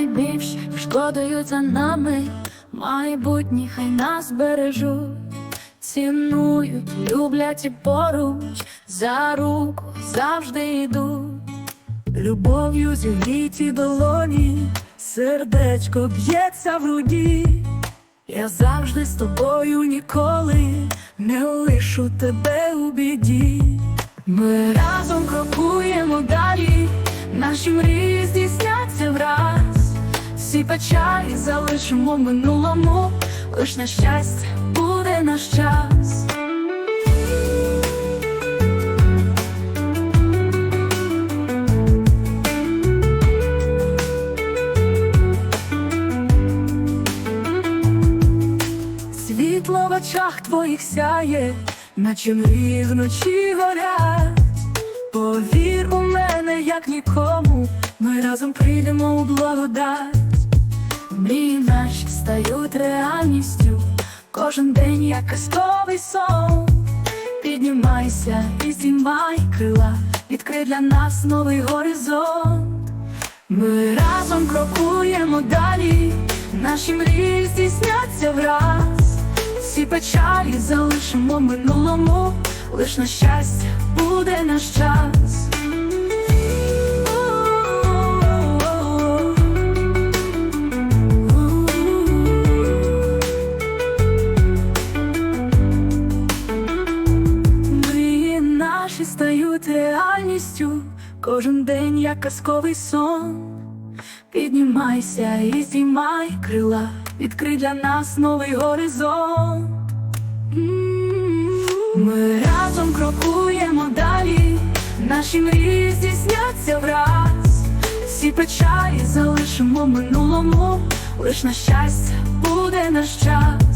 більш шкодують за нами, майбутні хай нас бережуть, цінують, люблять і поруч, за руку завжди йдуть. Любов'ю зігріті долоні, сердечко б'ється в груді. Я завжди з тобою ніколи не лишу тебе у біді. Ми разом крокуємо далі, наші мрії здійсняться враз. Всі печалі залишимо минулому, лиш на щастя буде наш час. Світло в очах твоїх сяє, наче мрії вночі горять. Повір у мене, як нікому, ми разом прийдемо у благодать. Стають реальністю, кожен день як казковий сон. Піднімайся і знімай крила, відкрий для нас новий горизонт. Ми разом крокуємо далі, наші мрії здійсняться враз. Всі печалі залишимо минулому, лиш на щастя буде наш час. Реальністю, кожен день як казковий сон. Піднімайся і знімай крила, відкрий для нас новий горизонт. Ми разом крокуємо далі, наші мрії здійсняться враз. Всі печалі залишимо минулому, лиш на щастя буде наш час.